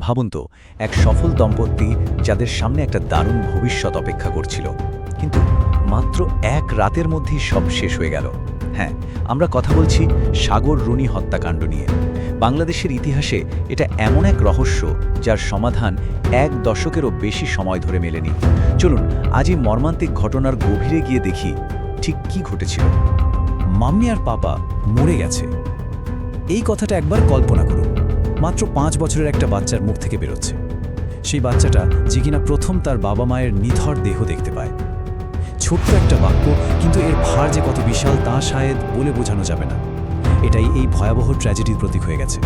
ভাবুন তো, এক সফল দম্পতি যাদের সামনে একটা দারুণ ভবিষ্যৎ অপেক্ষা করছিল। কিন্তু মাত্র এক রাতের মধ্যেই সব শেষ হয়ে গেল। হ্যাঁ আমরা কথা বলছি সাগর রুনি হত্যাকাণ্ড নিয়ে। বাংলাদেশের ইতিহাসে এটা এমন এক রহস্য যার সমাধান এক দশকেরও বেশি সময় ধরে মেলেনি। চলুন আজ এই মর্মান্তিক ঘটনার গভীরে গিয়ে দেখি ঠিক কি ঘটেছিল। মাম্মি আর পাপা মরে গেছে। এই কথাটা একবার কল্পনা করুন। মাত্র পাঁচ বছরের একটা বাচ্চার মুখ থেকে বেরোচ্ছে। সেই বাচ্চাটা যে কিনা প্রথম তার বাবা মায়ের নিথর দেহ দেখতে পায়। ছোট্ট একটা বাক্য, কিন্তু এর ভার যে কত বিশাল তা শায়দ বলে বোঝানো যাবে না। এটাই এই ভয়াবহ ট্র্যাজেডির প্রতীক হয়ে গেছে।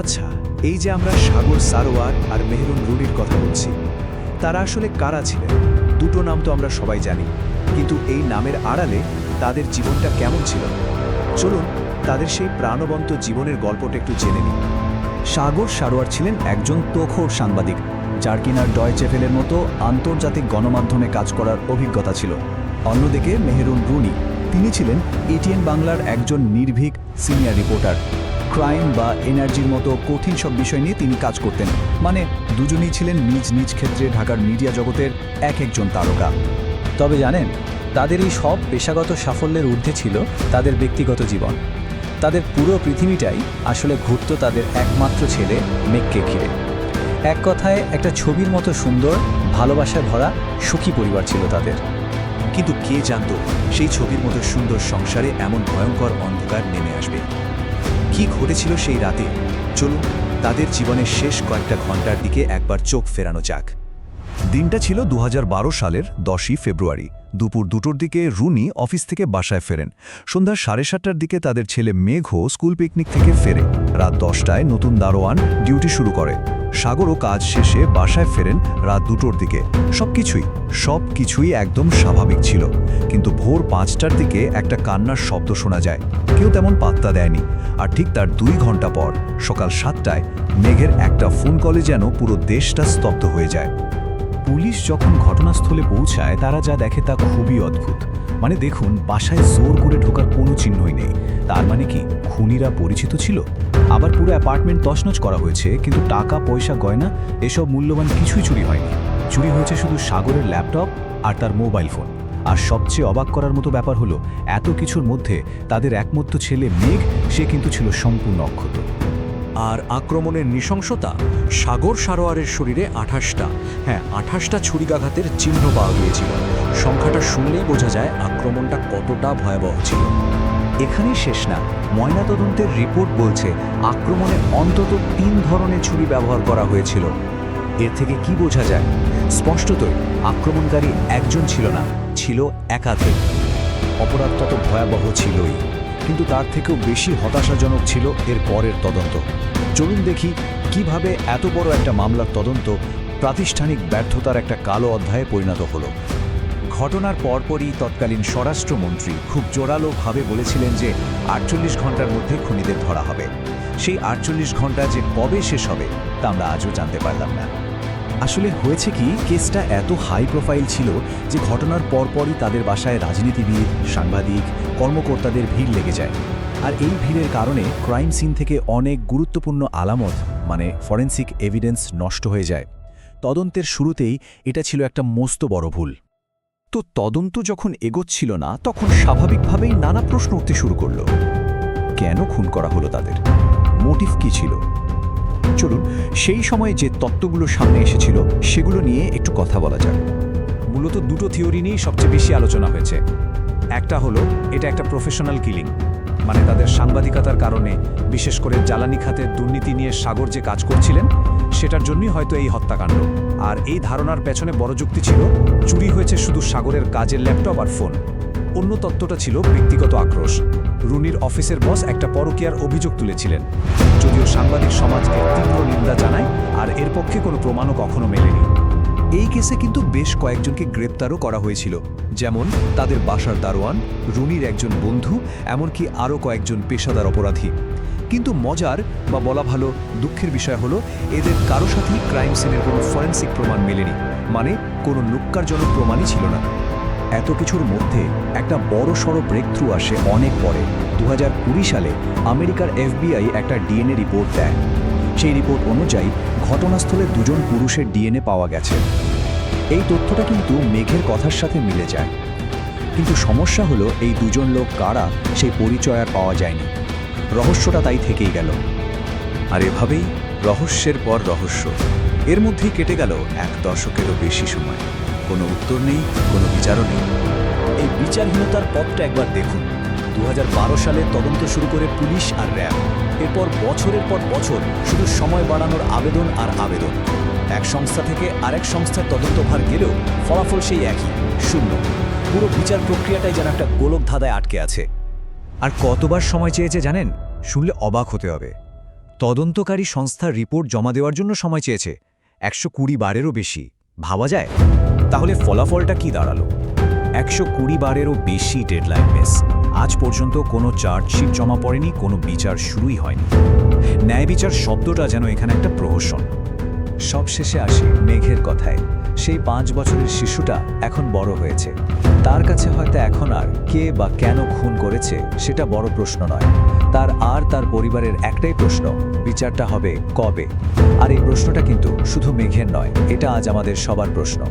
আচ্ছা এই যে আমরা সাগর সারোয়ার আর মেহরুন রুনির কথা বলছি, তারা আসলে কারা ছিলেন? দুটো নাম তো আমরা সবাই জানি, কিন্তু এই নামের আড়ালে তাদের জীবনটা কেমন ছিল? চলুন তাদের সেই প্রাণবন্ত জীবনের গল্পটা একটু জেনে নিই। সাগর সারোয়ার ছিলেন একজন তোখোর সাংবাদিক, যার কিনার ডয়চেফেলের মতো আন্তর্জাতিক গণমাধ্যমে কাজ করার অভিজ্ঞতা ছিল। অন্যদিকে মেহেরুন রুনি, তিনি ছিলেন এটিএন বাংলার একজন নির্ভীক সিনিয়র রিপোর্টার। ক্রাইম বা এনার্জির মতো কঠিন সব বিষয় নিয়ে তিনি কাজ করতেন মানে দুজনেই ছিলেন নিজ নিজ ক্ষেত্রে ঢাকার মিডিয়া জগতের এক একজন তারকা। তবে জানেন, তাদের এই সব পেশাগত সাফল্যের ঊর্ধ্বে ছিল তাদের ব্যক্তিগত জীবন। তাদের পুরো পৃথিবীটাই আসলে ঘুরত তাদের একমাত্র ছেলে মেঘকে ঘিরে। এক কথায়, একটা ছবির মতো সুন্দর, ভালোবাসায় ভরা, সুখী পরিবার ছিল তাদের। কিন্তু কে জানতো সেই ছবির মতো সুন্দর সংসারে এমন ভয়ঙ্কর অন্ধকার নেমে আসবে? কি ঘটেছিল সেই রাতে? চলুন, তাদের জীবনের শেষ কয়েকটা ঘণ্টার দিকে একবার চোখ ফেরানো যাক। দিনটা ছিল দু হাজার বারো সালের দশই ফেব্রুয়ারি। দুপুর দুটোর দিকে রুনি অফিস থেকে বাসায় ফেরেন। সন্ধ্যা সাড়ে সাতটার দিকে তাদের ছেলে মেঘও স্কুল পিকনিক থেকে ফেরে। রাত দশটায় নতুন দারোয়ান ডিউটি শুরু করে। সাগরও কাজ শেষে বাসায় ফেরেন রাত দুটোর দিকে। সবকিছুই সব কিছুই একদম স্বাভাবিক ছিল। কিন্তু ভোর পাঁচটার দিকে একটা কান্নার শব্দ শোনা যায়। কেউ তেমন পাত্তা দেয়নি। আর ঠিক তার দুই ঘণ্টা পর, সকাল সাতটায়, মেঘের একটা ফোন কলে যেন পুরো দেশটা স্তব্ধ হয়ে যায়। পুলিশ যখন ঘটনাস্থলে পৌঁছায়, তারা যা দেখে তা খুবই অদ্ভুত। মানে দেখুন, বাসায় জোর করে ঢোকার কোনো চিহ্নই নেই। তার মানে কি, খুনিরা পরিচিত ছিল? আবার পুরো অ্যাপার্টমেন্ট তছনছ করা হয়েছে, কিন্তু টাকা, পয়সা, গয়না, এসব মূল্যবান কিছুই চুরি হয়নি। চুরি হয়েছে শুধু সাগরের ল্যাপটপ আর তার মোবাইল ফোন। আর সবচেয়ে অবাক করার মতো ব্যাপার হলো, এত কিছুর মধ্যে তাদের একমাত্র ছেলে মেঘ, সে কিন্তু ছিল সম্পূর্ণ অক্ষত। আর আক্রমণের নৃশংসতা সাগর সারোয়ারের শরীরে আঠাশটা। হ্যাঁ আঠাশটা ছুরিকাঘাতের চিহ্ন পাওয়া গিয়েছিল। সংখ্যাটা শুনলেই বোঝা যায় আক্রমণটা কতটা ভয়াবহ ছিল। এখানেই শেষ না। ময়নাতদন্তের রিপোর্ট বলছে আক্রমণে অন্তত তিন ধরনের ছুরি ব্যবহার করা হয়েছিল। এর থেকে কি বোঝা যায়? স্পষ্টতই, আক্রমণকারী একজন ছিল না, ছিল একাধিক। অপরাধটা তো ভয়াবহ ছিলই। কিন্তু তার থেকেও বেশি হতাশাজনক ছিল এর পরের তদন্ত। চলুন দেখি কীভাবে এত বড় একটা মামলার তদন্ত প্রাতিষ্ঠানিক ব্যর্থতার একটা কালো অধ্যায়ে পরিণত হলো। ঘটনার পরপরই তৎকালীন স্বরাষ্ট্রমন্ত্রী খুব জোরালোভাবে বলেছিলেন যে আটচল্লিশ ঘণ্টার মধ্যে খুনিদের ধরা হবে। সেই আটচল্লিশ ঘণ্টা যে কবে শেষ হবে, তা আমরা আজও জানতে পারলাম না। আসলে হয়েছে কি, কেসটা এত হাই প্রোফাইল ছিল যে ঘটনার পরপরই তাদের বাসায় রাজনীতিবিদ, সাংবাদিক কর্মকর্তাদের ভিড় লেগে যায়। আর এই ভিড়ের কারণে ক্রাইম সিন থেকে অনেক গুরুত্বপূর্ণ আলামত মানে ফরেন্সিক এভিডেন্স নষ্ট হয়ে যায়। তদন্তের শুরুতেই এটা ছিল একটা মস্ত বড় ভুল। তো তদন্ত যখন এগোচ্ছিল না, তখন স্বাভাবিকভাবেই নানা প্রশ্ন উঠতে শুরু করল। কেন খুন করা হলো তাদের? মোটিভ কি ছিল? চলুন, সেই সময়ে যে তত্ত্বগুলো সামনে এসেছিল, সেগুলো নিয়ে একটু কথা বলা যাক। মূলত দুটো থিওরি নিয়েই সবচেয়ে বেশি আলোচনা হয়েছে। একটা হলো, এটা একটা প্রফেশনাল কিলিং মানে তাদের সাংবাদিকতার কারণে, বিশেষ করে জ্বালানি খাতের দুর্নীতি নিয়ে সাগর যে কাজ করছিলেন, সেটার জন্যই হয়তো এই হত্যাকাণ্ড। আর এই ধারণার পেছনে বড় যুক্তি ছিল, চুরি হয়েছে শুধু সাগরের কাজের ল্যাপটপ আর ফোন। অন্য তত্ত্বটা ছিল ব্যক্তিগত আক্রোশ। রুনির অফিসের বস একটা পরকীয়ার অভিযোগ তুলেছিলেন, যদিও সাংবাদিক সমাজকে তীব্র নিন্দা জানায়, আর এর পক্ষে কোনো প্রমাণও কখনো মেলেনি। এই কেসে কিন্তু বেশ কয়েকজনকে গ্রেপ্তারও করা হয়েছিল। যেমন, তাদের বাসার দারোয়ান, রুনির একজন বন্ধু, এমনকি আরও কয়েকজন পেশাদার অপরাধী। কিন্তু মজার বা বলা ভালো দুঃখের বিষয় হলো, এদের কারও সাথেই ক্রাইম সিনের কোনো ফরেন্সিক প্রমাণ মেলেনি। মানে কোনো নুক্কারজনক প্রমাণই ছিল না। এত কিছুর মধ্যে একটা বড় সড়ো ব্রেক থ্রু আসে অনেক পরে। দু হাজার কুড়ি সালে আমেরিকার এফবিআই একটা ডিএনএ রিপোর্ট দেয়। সেই রিপোর্ট অনুযায়ী ঘটনাস্থলে দুজন পুরুষের ডিএনএ পাওয়া গেছে। এই তথ্যটা কিন্তু মেঘের কথার সাথে মিলে যায়। কিন্তু সমস্যা হলো, এই দুজন লোক কারা, সেই পরিচয় আর পাওয়া যায়নি। রহস্যটা তাই থেকেই গেল। আর এভাবেই রহস্যের পর রহস্য। এর মধ্যেই কেটে গেল এক দশকেরও বেশি সময়। কোনো উত্তর নেই, কোনো বিচারও নেই। এই বিচারহীনতার পথটা একবার দেখুন। দু হাজার বারো সালে তদন্ত শুরু করে পুলিশ আর র্যাব। এরপর বছরের পর বছর শুধু সময় বাড়ানোর আবেদন আর আবেদন। এক সংস্থা থেকে আরেক সংস্থার তদন্তভার গেলেও ফলাফল সেই একই, শূন্য। পুরো বিচার প্রক্রিয়াটাই যেন একটা গোলক ধাঁধায় আটকে আছে। আর কতবার সময় চেয়েছে জানেন? শুনলে অবাক হতে হবে। তদন্তকারী সংস্থার রিপোর্ট জমা দেওয়ার জন্য সময় চেয়েছে। একশো কুড়ি বারেরও বেশি। ভাবা যায়? তাহলে ফলাফলটা কি দাঁড়াল? একশো কুড়ি বারেরও বেশি ডেডলাইন মিস। আজ পর্যন্ত কোনো চার্জশিট জমা পড়েনি, কোনো বিচার শুরুই হয়নি। ন্যায় বিচার শব্দটা যেন এখানে একটা প্রহসন। সব শেষে আসি মেঘের কথায়। সেই পাঁচ বছরের শিশুটা এখন বড় হয়েছে। তার কাছে হয়তো এখন আর কে বা কেন খুন করেছে সেটা বড় প্রশ্ন নয়। তার আর তার পরিবারের একটাই প্রশ্ন, বিচারটা হবে কবে? আর এই প্রশ্নটা কিন্তু শুধু মেঘের নয়, এটা আজ আমাদের সবার প্রশ্ন।